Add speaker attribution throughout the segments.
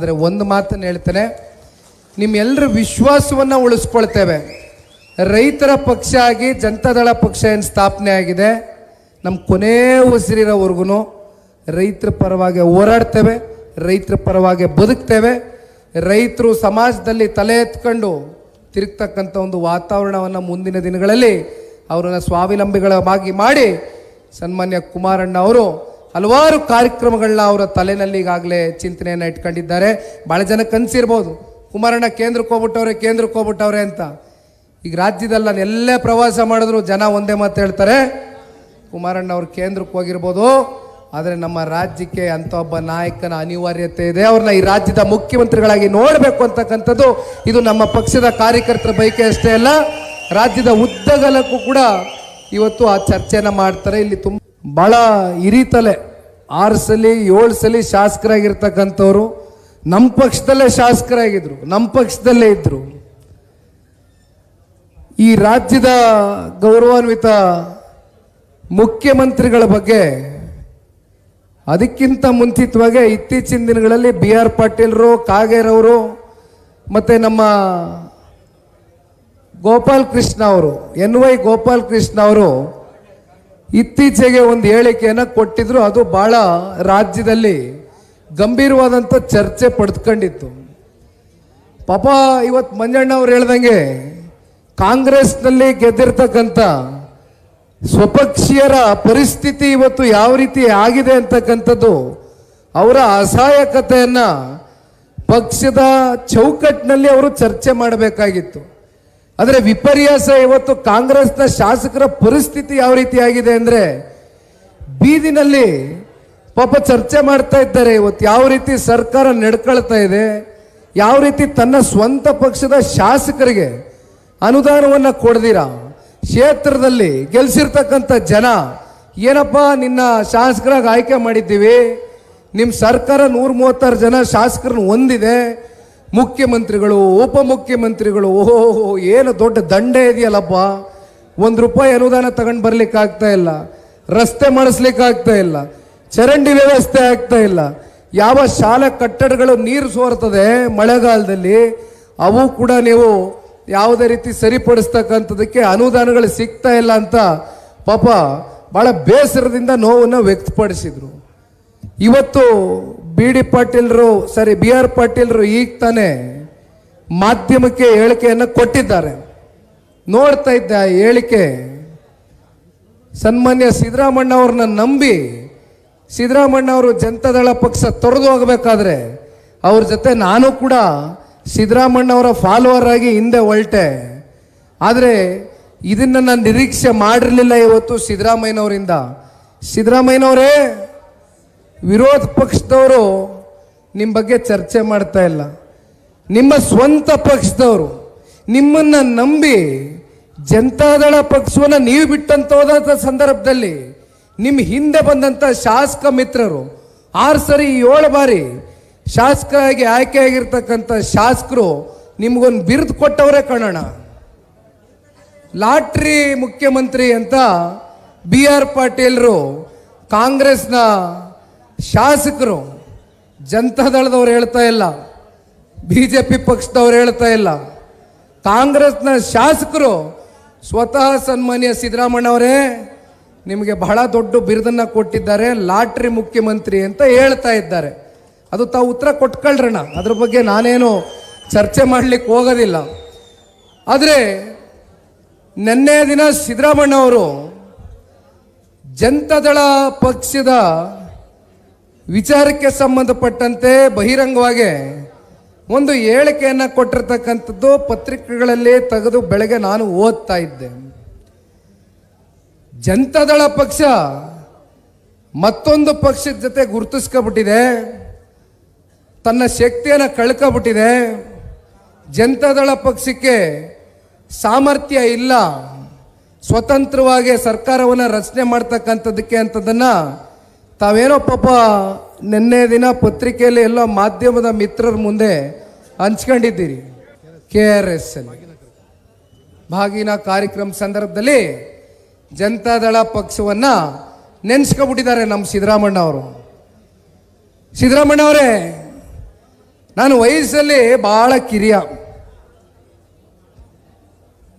Speaker 1: ಆದರೆ ಒಂದು ಮಾತನ್ನು ಹೇಳ್ತೇನೆ ನಿಮ್ಮೆಲ್ಲರ ವಿಶ್ವಾಸವನ್ನು ಉಳಿಸ್ಕೊಳ್ತೇವೆ. ರೈತರ ಪಕ್ಷ ಆಗಿ ಜನತಾದಳ ಪಕ್ಷ ಏನು ಸ್ಥಾಪನೆ ಆಗಿದೆ ನಮ್ಮ ಕೊನೆ ಉಸಿರಿರೋವರೆಗೂ ರೈತರ ಪರವಾಗಿ ಹೋರಾಡ್ತೇವೆ, ರೈತರ ಪರವಾಗಿ ಬದುಕ್ತೇವೆ. ರೈತರು ಸಮಾಜದಲ್ಲಿ ತಲೆ ಎತ್ಕೊಂಡು ತಿರುಗ್ತಕ್ಕಂಥ ಒಂದು ವಾತಾವರಣವನ್ನು ಮುಂದಿನ ದಿನಗಳಲ್ಲಿ ಅವರನ್ನು ಸ್ವಾವಲಂಬಿಗಳಾಗಿ ಮಾಡಿ ಸನ್ಮಾನ್ಯ ಕುಮಾರಣ್ಣ ಅವರು ಹಲವಾರು ಕಾರ್ಯಕ್ರಮಗಳನ್ನ ಅವರ ತಲೆನಲ್ಲಿ ಈಗಾಗಲೇ ಚಿಂತನೆಯನ್ನು ಇಟ್ಕೊಂಡಿದ್ದಾರೆ. ಭಾಳ ಜನ ಕನಸಿರ್ಬೋದು ಕುಮಾರಣ್ಣ ಕೇಂದ್ರಕ್ಕೆ ಹೋಗ್ಬಿಟ್ಟವ್ರೆ ಕೇಂದ್ರಕ್ಕೆ ಹೋಗ್ಬಿಟ್ಟವ್ರೆ ಅಂತ. ಈಗ ರಾಜ್ಯದಲ್ಲಿ ನಾನು ಎಲ್ಲೇ ಪ್ರವಾಸ ಮಾಡಿದ್ರು ಜನ ಒಂದೇ ಮಾತು ಹೇಳ್ತಾರೆ. ಕುಮಾರಣ್ಣ ಅವ್ರು ಕೇಂದ್ರಕ್ಕೆ ಹೋಗಿರ್ಬೋದು. ಆದರೆ ನಮ್ಮ ರಾಜ್ಯಕ್ಕೆ ಅಂತ ಒಬ್ಬ ನಾಯಕನ ಅನಿವಾರ್ಯತೆ ಇದೆ. ಅವ್ರನ್ನ ಈ ರಾಜ್ಯದ ಮುಖ್ಯಮಂತ್ರಿಗಳಾಗಿ ನೋಡಬೇಕು ಅಂತಕ್ಕಂಥದ್ದು ಇದು ನಮ್ಮ ಪಕ್ಷದ ಕಾರ್ಯಕರ್ತರ ಬೈಕೆ ಅಷ್ಟೇ ಅಲ್ಲ, ರಾಜ್ಯದ ಉದ್ದಗಲಕ್ಕೂ ಕೂಡ ಇವತ್ತು ಆ ಚರ್ಚೆನ ಮಾಡ್ತಾರೆ. ಇಲ್ಲಿ ತುಂಬ ಭಾಳ ಹಿರಿತಲೆ. ಆರು ಸಲ, ಏಳು ಸಲ ಶಾಸಕರಾಗಿರ್ತಕ್ಕಂಥವ್ರು ನಮ್ಮ ಪಕ್ಷದಲ್ಲೇ ಶಾಸಕರಾಗಿದ್ರು ನಮ್ಮ ಪಕ್ಷದಲ್ಲೇ ಇದ್ರು. ಈ ರಾಜ್ಯದ ಗೌರವಾನ್ವಿತ ಮುಖ್ಯಮಂತ್ರಿಗಳ ಬಗ್ಗೆ ಅದಕ್ಕಿಂತ ಮುಂಚಿತವಾಗಿ ಇತ್ತೀಚಿನ ದಿನಗಳಲ್ಲಿ ಬಿ ಆರ್ ಪಾಟೀಲ್ರು, ಕಾಗೇರವರು, ಮತ್ತು ನಮ್ಮ ಗೋಪಾಲ್ ಕೃಷ್ಣ ಅವರು, ಎನ್ ವೈ ಗೋಪಾಲ್ ಕೃಷ್ಣ ಅವರು ಇತ್ತೀಚೆಗೆ ಒಂದು ಹೇಳಿಕೆಯನ್ನು ಕೊಟ್ಟಿದ್ರು. ಅದು ಬಹಳ ರಾಜ್ಯದಲ್ಲಿ ಗಂಭೀರವಾದಂಥ ಚರ್ಚೆ ಪಡೆದುಕೊಂಡಿತ್ತು ಪಾಪ ಇವತ್ತು ಮಂಜಣ್ಣ ಅವ್ರು ಹೇಳ್ದಂಗೆ ಕಾಂಗ್ರೆಸ್ನಲ್ಲಿ ಗೆದ್ದಿರ್ತಕ್ಕಂಥ ಸ್ವಪಕ್ಷೀಯರ ಪರಿಸ್ಥಿತಿ ಇವತ್ತು ಯಾವ ರೀತಿ ಆಗಿದೆ ಅಂತಕ್ಕಂಥದ್ದು, ಅವರ ಅಸಹಾಯಕತೆಯನ್ನು ಪಕ್ಷದ ಚೌಕಟ್ಟಿನಲ್ಲಿ ಅವರು ಚರ್ಚೆ ಮಾಡಬೇಕಾಗಿತ್ತು. ಆದರೆ ವಿಪರ್ಯಾಸ ಇವತ್ತು ಕಾಂಗ್ರೆಸ್ನ ಶಾಸಕರ ಪರಿಸ್ಥಿತಿ ಯಾವ ರೀತಿ ಆಗಿದೆ ಅಂದರೆ ಬೀದಿನಲ್ಲಿ ಪಾಪ ಚರ್ಚೆ ಮಾಡ್ತಾ ಇದ್ದಾರೆ. ಇವತ್ತು ಯಾವ ರೀತಿ ಸರ್ಕಾರ ನಡ್ಕೊಳ್ತಾ ಇದೆ, ಯಾವ ರೀತಿ ತನ್ನ ಸ್ವಂತ ಪಕ್ಷದ ಶಾಸಕರಿಗೆ ಅನುದಾನವನ್ನು ಕೊಡ್ದಿರ, ಕ್ಷೇತ್ರದಲ್ಲಿ ಗೆಲ್ಸಿರ್ತಕ್ಕಂಥ ಜನ ಏನಪ್ಪ ನಿನ್ನ ಶಾಸಕರಾಗಿ ಆಯ್ಕೆ ಮಾಡಿದ್ದೀವಿ ನಿಮ್ಮ ಸರ್ಕಾರ ನೂರ ಮೂವತ್ತಾರು ಜನ ಶಾಸಕರನ್ನು ಹೊಂದಿದೆ ಮುಖ್ಯಮಂತ್ರಿಗಳು, ಉಪಮುಖ್ಯಮಂತ್ರಿಗಳು, ಓಹೋ, ಏನು ದೊಡ್ಡ ದಂಡೆ ಇದೆಯಲ್ಲಪ್ಪ? ಒಂದು ರೂಪಾಯಿ ಅನುದಾನ ತಗೊಂಡು ಬರ್ಲಿಕ್ಕೆ ಆಗ್ತಾ ಇಲ್ಲ. ರಸ್ತೆ ಮಾಡಿಸ್ಲಿಕ್ಕೆ ಆಗ್ತಾ ಇಲ್ಲ. ಚರಂಡಿ ವ್ಯವಸ್ಥೆ ಆಗ್ತಾ ಇಲ್ಲ. ಯಾವ ಶಾಲಾ ಕಟ್ಟಡಗಳು ನೀರು ಸೋರ್ತದೆ ಮಳೆಗಾಲದಲ್ಲಿ, ಅವು ಕೂಡ ನೀವು ಯಾವುದೇ ರೀತಿ ಸರಿಪಡಿಸ್ತಕ್ಕಂಥದಕ್ಕೆ ಅನುದಾನಗಳು ಸಿಗ್ತಾ ಇಲ್ಲ ಅಂತ ಪಾಪ ಬಹಳ ಬೇಸರದಿಂದ ನೋವನ್ನು ವ್ಯಕ್ತಪಡಿಸಿದ್ರು. ಇವತ್ತು ಬಿ ಡಿ ಪಾಟೀಲ್ರು, ಸರಿ, ಬಿ ಆರ್ ಪಾಟೀಲ್ರು ಈಗ ತಾನೇ ಮಾಧ್ಯಮಕ್ಕೆ ಹೇಳಿಕೆಯನ್ನು ಕೊಟ್ಟಿದ್ದಾರೆ. ನೋಡ್ತಾ ಇದ್ದೆ ಆ ಹೇಳಿಕೆ. ಸನ್ಮಾನ್ಯ ಸಿದ್ದರಾಮಣ್ಣ ಅವ್ರನ್ನ ನಂಬಿ ಸಿದ್ದರಾಮಣ್ಣ ಅವರು ಜನತಾದಳ ಪಕ್ಷ ತೊರೆದು ಹೋಗಬೇಕಾದ್ರೆ ಅವ್ರ ಜೊತೆ ನಾನು ಕೂಡ ಸಿದ್ದರಾಮಣ್ಣ ಅವರ ಫಾಲೋವರ್ ಆಗಿ ಹಿಂದೆ ಹೊಲ್ಟೆ ಆದರೆ ಇದನ್ನು ನಾನು ನಿರೀಕ್ಷೆ ಮಾಡಿರಲಿಲ್ಲ ಇವತ್ತು ಸಿದ್ದರಾಮಯ್ಯನವರಿಂದ. ಸಿದ್ದರಾಮಯ್ಯನವರೇ ವಿರೋಧ ಪಕ್ಷದವರು ನಿಮ್ಮ ಬಗ್ಗೆ ಚರ್ಚೆ ಮಾಡ್ತಾ ಇಲ್ಲ. ನಿಮ್ಮ ಸ್ವಂತ ಪಕ್ಷದವರು ನಿಮ್ಮನ್ನ ನಂಬಿ ಜನತಾದಳ ಪಕ್ಷವನ್ನು ನೀವು ಬಿಟ್ಟಂತ ಹೋದಂಥ ಸಂದರ್ಭದಲ್ಲಿ ನಿಮ್ಮ ಹಿಂದೆ ಬಂದಂಥ ಶಾಸಕ ಮಿತ್ರರು ಆರು ಸರಿ ಏಳು ಬಾರಿ ಶಾಸಕರಾಗಿ ಆಯ್ಕೆಯಾಗಿರ್ತಕ್ಕಂಥ ಶಾಸಕರು ನಿಮ್ಗೊಂದು ಬಿರುದು ಕೊಟ್ಟವರೇ ಕಾಣೋಣ ಲಾಟ್ರಿ ಮುಖ್ಯಮಂತ್ರಿ ಅಂತ ಬಿ ಆರ್ ಪಾಟೀಲ್ರು ಕಾಂಗ್ರೆಸ್ನ ಶಾಸಕರು ಜನತಾದಳದವ್ರು ಹೇಳ್ತಾ ಇಲ್ಲ ಬಿ ಜೆ ಪಿ ಪಕ್ಷದವ್ರು ಹೇಳ್ತಾ ಇಲ್ಲ. ಕಾಂಗ್ರೆಸ್ನ ಶಾಸಕರು ಸ್ವತಃ ಸನ್ಮಾನ್ಯ ಸಿದ್ದರಾಮಣ್ಣ ಅವರೇ, ನಿಮಗೆ ಬಹಳ ದೊಡ್ಡ ಬಿರುದನ್ನ ಕೊಟ್ಟಿದ್ದಾರೆ, ಲಾಟ್ರಿ ಮುಖ್ಯಮಂತ್ರಿ ಅಂತ ಹೇಳ್ತಾ ಇದ್ದಾರೆ. ಅದು ತಾವು ಉತ್ತರ ಕೊಟ್ಕೊಳ್ರಣ. ಅದ್ರ ಬಗ್ಗೆ ನಾನೇನು ಚರ್ಚೆ ಮಾಡಲಿಕ್ಕೆ ಹೋಗೋದಿಲ್ಲ. ಆದರೆ, ನಿನ್ನೆ ದಿನ ಸಿದ್ದರಾಮಣ್ಣ ಅವರು ಜನತಾದಳ ಪಕ್ಷದ ವಿಚಾರಕ್ಕೆ ಸಂಬಂಧಪಟ್ಟಂತೆ ಬಹಿರಂಗವಾಗಿ ಒಂದು ಹೇಳಿಕೆಯನ್ನು ಕೊಟ್ಟಿರ್ತಕ್ಕಂಥದ್ದು ಪತ್ರಿಕೆಗಳಲ್ಲಿ ತೆಗೆದು ಬೆಳಗ್ಗೆ ನಾನು ಓದ್ತಾ ಇದ್ದೆ. ಜನತಾದಳ ಪಕ್ಷ ಮತ್ತೊಂದು ಪಕ್ಷದ ಜೊತೆ ಗುರುತಿಸ್ಕೊಬಿಟ್ಟಿದೆ. ತನ್ನ ಶಕ್ತಿಯನ್ನು ಕಳ್ಕೊಬಿಟ್ಟಿದೆ. ಜನತಾದಳ ಪಕ್ಷಕ್ಕೆ ಸಾಮರ್ಥ್ಯ ಇಲ್ಲ. ಸ್ವತಂತ್ರವಾಗಿ ಸರ್ಕಾರವನ್ನು ರಚನೆ ಮಾಡ್ತಕ್ಕಂಥದ್ದಕ್ಕೆ ಅಂತದನ್ನ ತಾವೇನೋ ಪಾಪ ನಿನ್ನೆ ದಿನ ಪತ್ರಿಕೆಯಲ್ಲಿ ಎಲ್ಲ ಮಾಧ್ಯಮದ ಮಿತ್ರರ ಮುಂದೆ ಹಂಚ್ಕೊಂಡಿದ್ದೀರಿ. ಕೆ ಆರ್ ಎಸ್ ಭಾಗಿನ ಕಾರ್ಯಕ್ರಮ ಸಂದರ್ಭದಲ್ಲಿ ಜನತಾದಳ ಪಕ್ಷವನ್ನ ನೆನೆಸ್ಕೊಬಿಟ್ಟಿದ್ದಾರೆ ನಮ್ಮ ಸಿದ್ದರಾಮಣ್ಣ ಅವರು. ಸಿದ್ದರಾಮಣ್ಣ ಅವರೇ, ನಾನು ವಯಸ್ಸಲ್ಲಿ ಬಹಳ ಕಿರಿಯ.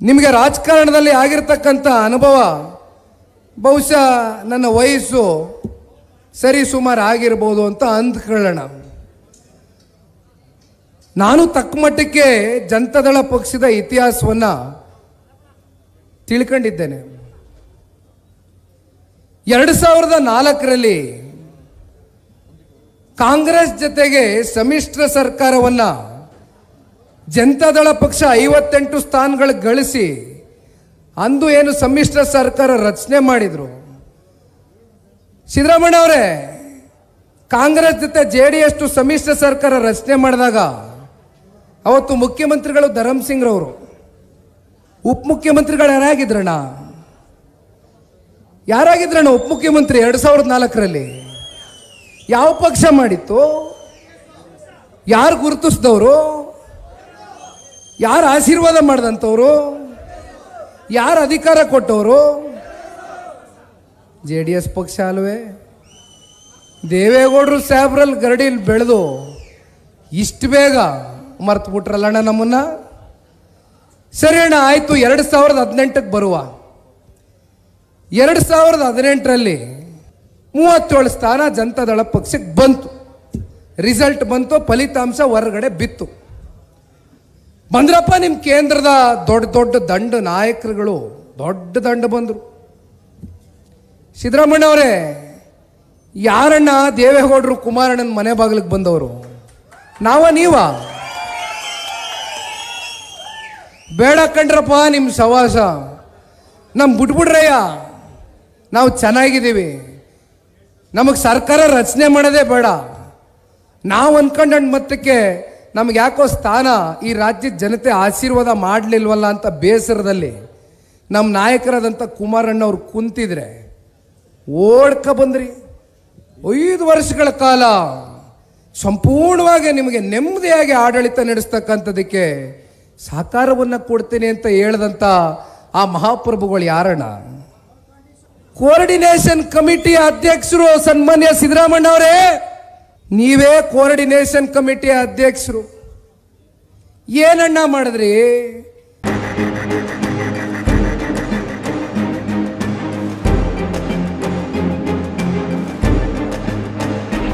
Speaker 1: ನಿಮಗೆ ರಾಜಕಾರಣದಲ್ಲಿ ಆಗಿರ್ತಕ್ಕಂಥ ಅನುಭವ, ಬಹುಶಃ ನನ್ನ ವಯಸ್ಸು ಸರಿ ಸುಮಾರು ಆಗಿರ್ಬೋದು ಅಂತ ಅಂದ್ಕೊಳ್ಳೋಣ ನಾನು ತಕ್ಕ ಮಟ್ಟಕ್ಕೆ ಜನತಾದಳ ಪಕ್ಷದ ಇತಿಹಾಸವನ್ನ ತಿಳ್ಕೊಂಡಿದ್ದೇನೆ. ಎರಡು ಸಾವಿರದ ನಾಲ್ಕರಲ್ಲಿ ಕಾಂಗ್ರೆಸ್ ಜೊತೆಗೆ ಸಮ್ಮಿಶ್ರ ಸರ್ಕಾರವನ್ನ ಜನತಾದಳ ಪಕ್ಷ ಐವತ್ತೆಂಟು ಸ್ಥಾನಗಳು ಗಳಿಸಿ ಅಂದು ಏನು ಸಮ್ಮಿಶ್ರ ಸರ್ಕಾರ ರಚನೆ ಮಾಡಿದ್ರು. ಸಿದ್ದರಾಮಯ್ಯ ಅವರೇ, ಕಾಂಗ್ರೆಸ್ ಜೊತೆ ಜೆ ಡಿ ಎಸ್ ಸಮ್ಮಿಶ್ರ ಸರ್ಕಾರ ರಚನೆ ಮಾಡಿದಾಗ ಅವತ್ತು ಮುಖ್ಯಮಂತ್ರಿಗಳು ಧರಮ್ ಸಿಂಗ್ ರವರು ಉಪಮುಖ್ಯಮಂತ್ರಿಗಳು ಯಾರಾಗಿದ್ರಣ್ಣ? ಯಾರಾಗಿದ್ರಣ್ಣ ಉಪಮುಖ್ಯಮಂತ್ರಿ ಎರಡು ಸಾವಿರದ ನಾಲ್ಕರಲ್ಲಿ? ಯಾವ ಪಕ್ಷ ಮಾಡಿತ್ತು? ಯಾರು ಗುರುತಿಸಿದವರು? ಯಾರು ಆಶೀರ್ವಾದ ಮಾಡಿದಂಥವ್ರು? ಯಾರು ಅಧಿಕಾರ ಕೊಟ್ಟವರು? ಜೆ ಡಿ ಎಸ್ ಪಕ್ಷ ಅಲ್ವೇ? ದೇವೇಗೌಡರು ಸಾಹೇಬ್ರಲ್ಲಿ ಗರಡಿಲಿ ಬೆಳೆದು ಇಷ್ಟು ಬೇಗ ಮರ್ತು ಬಿಟ್ರಲ್ಲಣ್ಣ ನಮ್ಮನ್ನ? ಸರಿ ಅಣ್ಣ, ಆಯ್ತು. ಎರಡು ಸಾವಿರದ ಹದಿನೆಂಟಕ್ಕೆ ಬರುವ. ಎರಡು ಸಾವಿರದ ಹದಿನೆಂಟರಲ್ಲಿ ಮೂವತ್ತೇಳು ಸ್ಥಾನ ಜನತಾದಳ ಪಕ್ಷಕ್ಕೆ ಬಂತು. ರಿಸಲ್ಟ್ ಬಂತು, ಫಲಿತಾಂಶ ಹೊರಗಡೆ ಬಿತ್ತು. ಬಂದ್ರಪ್ಪ ನಿಮ್ಮ ಕೇಂದ್ರದ ದೊಡ್ಡ ದೊಡ್ಡ ದಂಡ ನಾಯಕರುಗಳು ದೊಡ್ಡ ದಂಡ ಬಂದರು. ಸಿದ್ದರಾಮಯ್ಯ ಅವರೇ ಯಾರಣ್ಣ ದೇವೇಗೌಡರು ಕುಮಾರಣ್ಣನ ಮನೆ ಬಾಗಿಲಿಗೆ ಬಂದವರು? ನಾವ ನೀವ? ಬೇಡ ಕಂಡ್ರಪ್ಪ ನಿಮ್ಮ ಸವಾಸ. ನಮ್ ಬಿಟ್ಬಿಡ್ರಯ್ಯ ನಾವು ಚೆನ್ನಾಗಿದ್ದೀವಿ. ನಮಗೆ ಸರ್ಕಾರ ರಚನೆ ಮಾಡೋದೇ ಬೇಡ. ನಾವು ಅನ್ಕೊಂಡ ಮತ್ತಕ್ಕೆ ನಮ್ಗೆ ಯಾಕೋ ಸ್ಥಾನ ಈ ರಾಜ್ಯದ ಜನತೆ ಆಶೀರ್ವಾದ ಮಾಡಲಿಲ್ವಲ್ಲ ಅಂತ ಬೇಸರದಲ್ಲಿ ನಮ್ಮ ನಾಯಕರಾದಂಥ ಕುಮಾರಣ್ಣವ್ರು ಕುಂತಿದ್ರೆ ಓಡ್ಕ ಬಂದ್ರಿ. ಐದು ವರ್ಷಗಳ ಕಾಲ ಸಂಪೂರ್ಣವಾಗಿ ನಿಮಗೆ ನೆಮ್ಮದಿಯಾಗಿ ಆಡಳಿತ ನಡೆಸ್ತಕ್ಕಂಥದಕ್ಕೆ ಸಹಕಾರವನ್ನು ಕೊಡ್ತೀನಿ ಅಂತ ಹೇಳ್ದಂಥ ಆ ಮಹಾಪ್ರಭುಗಳು ಯಾರಣ್ಣ? ಕೋರ್ಡಿನೇಷನ್ ಕಮಿಟಿ ಅಧ್ಯಕ್ಷರು ಸನ್ಮಾನ್ಯ ಸಿದ್ದರಾಮಣ್ಣ ಅವರೇ, ನೀವೇ ಕೋರ್ಡಿನೇಷನ್ ಕಮಿಟಿಯ ಅಧ್ಯಕ್ಷರು. ಏನಣ್ಣ ಮಾಡಿದ್ರಿ?